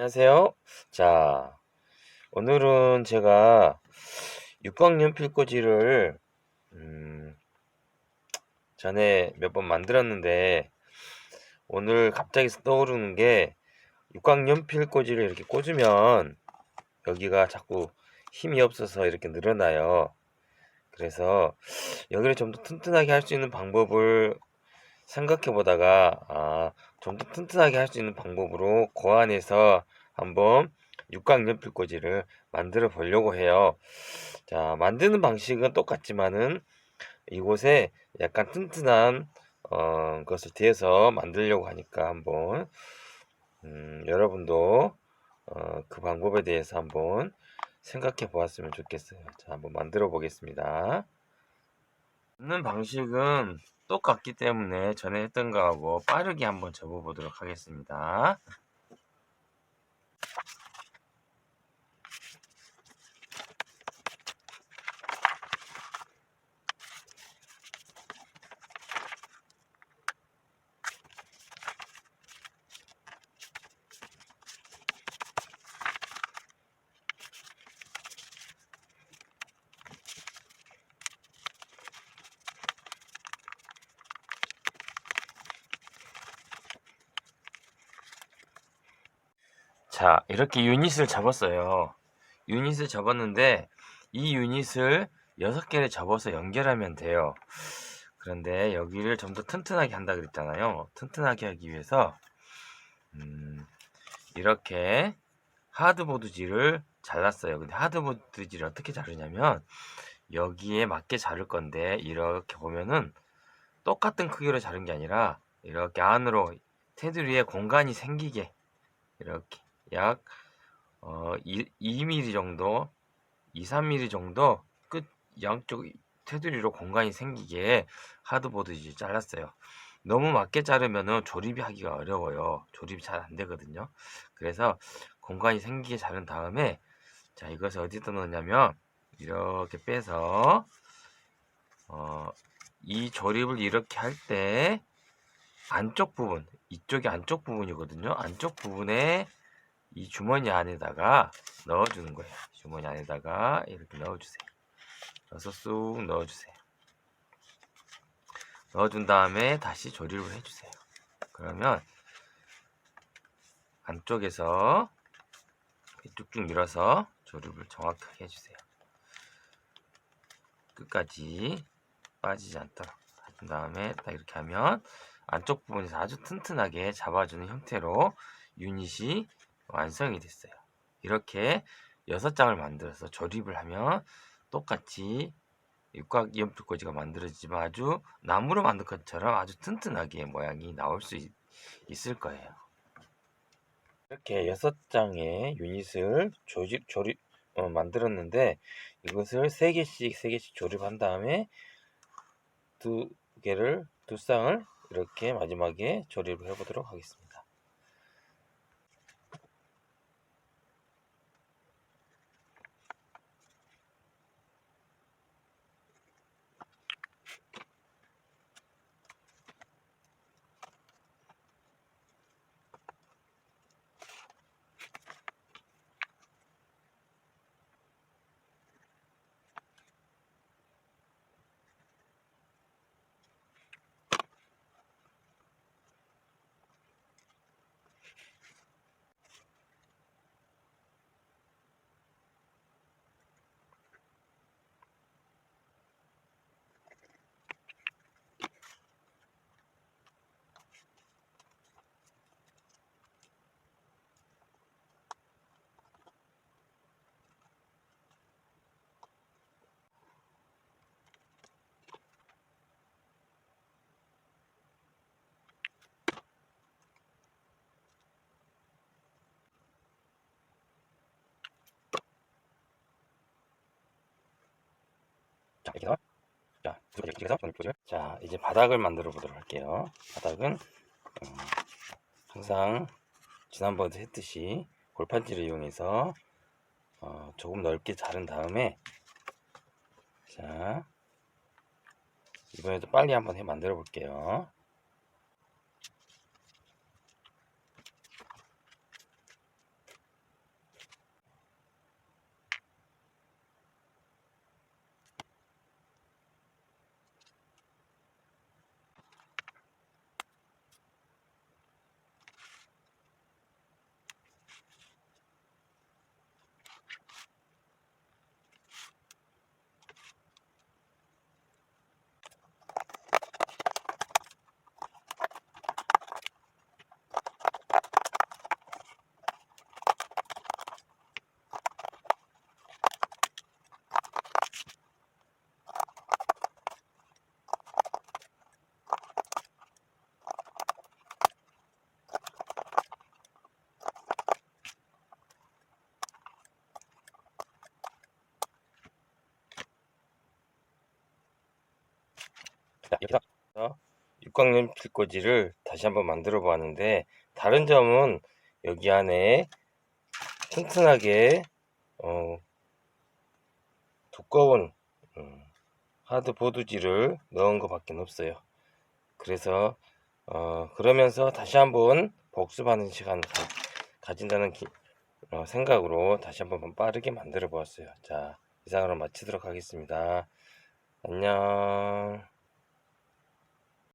안녕하세요. 자, 오늘은 제가 육각연 필꽂이를 음, 전에 몇 번 만들었는데 오늘 갑자기 떠오르는 게 육각연 필꽂이를 이렇게 꽂으면 여기가 자꾸 힘이 없어서 이렇게 늘어나요. 그래서 여기를 좀 더 튼튼하게 할 수 있는 방법을 생각해 보다가 아, 좀 더 튼튼하게 할 수 있는 방법으로 고안해서 한번 육각 연필꽂이를 만들어 보려고 해요. 자, 만드는 방식은 똑같지만은 이곳에 약간 튼튼한 어, 것을 대서 만들려고 하니까 한번 음, 여러분도 어, 그 방법에 대해서 한번 생각해 보았으면 좋겠어요. 자, 한번 만들어 보겠습니다. 만드는 방식은 똑같기 때문에 전에 했던 거하고 빠르게 한번 접어 보도록 하겠습니다. 자, 이렇게 유닛을 접었어요. 유닛을 접었는데 이 유닛을 6개를 접어서 연결하면 돼요. 그런데 여기를 좀 더 튼튼하게 한다 그랬잖아요. 튼튼하게 하기 위해서 음, 이렇게 하드보드지를 잘랐어요. 근데 하드보드지를 어떻게 자르냐면 여기에 맞게 자를 건데 이렇게 보면은 똑같은 크기로 자른 게 아니라 이렇게 안으로 테두리에 공간이 생기게 이렇게 약 어, 2, 2mm 정도, 2, 3mm 정도 끝 양쪽 테두리로 공간이 생기게 하드보드 이제 잘랐어요. 너무 맞게 자르면은 조립이 하기가 어려워요. 조립이 잘 안 되거든요. 그래서 공간이 생기게 자른 다음에 자 이것을 어디다 넣냐면 이렇게 빼서 어, 이 조립을 이렇게 할 때 안쪽 부분 이쪽이 안쪽 부분이거든요. 안쪽 부분에 이 주머니 안에다가 넣어주는 거예요. 주머니 안에다가 이렇게 넣어주세요. 넣어서 쑥 넣어주세요. 넣어준 다음에 다시 조립을 해주세요. 그러면 안쪽에서 쭉쭉 밀어서 조립을 정확하게 해주세요. 끝까지 빠지지 않도록 한 다음에 딱 이렇게 하면 안쪽 부분에서 아주 튼튼하게 잡아주는 형태로 유닛이 완성이 됐어요. 이렇게 여섯 장을 만들어서 조립을 하면 똑같이 육각 이연필꽂이가 만들어지지만 아주 나무로 만든 것처럼 아주 튼튼하게 모양이 나올 수 있, 있을 거예요. 이렇게 여섯 장의 유닛을 조립 조립 어, 만들었는데 이것을 세 개씩 세 개씩 조립한 다음에 두 개를 두 쌍을 이렇게 마지막에 조립을 해보도록 하겠습니다. 자, 이렇게 해서 자, 이렇게 해서 정리표를 자, 이제 바닥을 만들어 보도록 할게요. 바닥은 음, 항상 지난번에 했듯이 골판지를 이용해서 어, 조금 넓게 자른 다음에 자, 이번에도 빨리 한번 해 만들어 볼게요. 자, 여기서 육각면 필꽂이를 다시 한번 만들어 보았는데 다른 점은 여기 안에 튼튼하게 어, 두꺼운 음, 하드 보드지를 넣은 것밖에 없어요. 그래서 어, 그러면서 다시 한번 복습하는 시간 가, 가진다는 기- 어, 생각으로 다시 한번 빠르게 만들어 보았어요. 자, 이상으로 마치도록 하겠습니다. 안녕.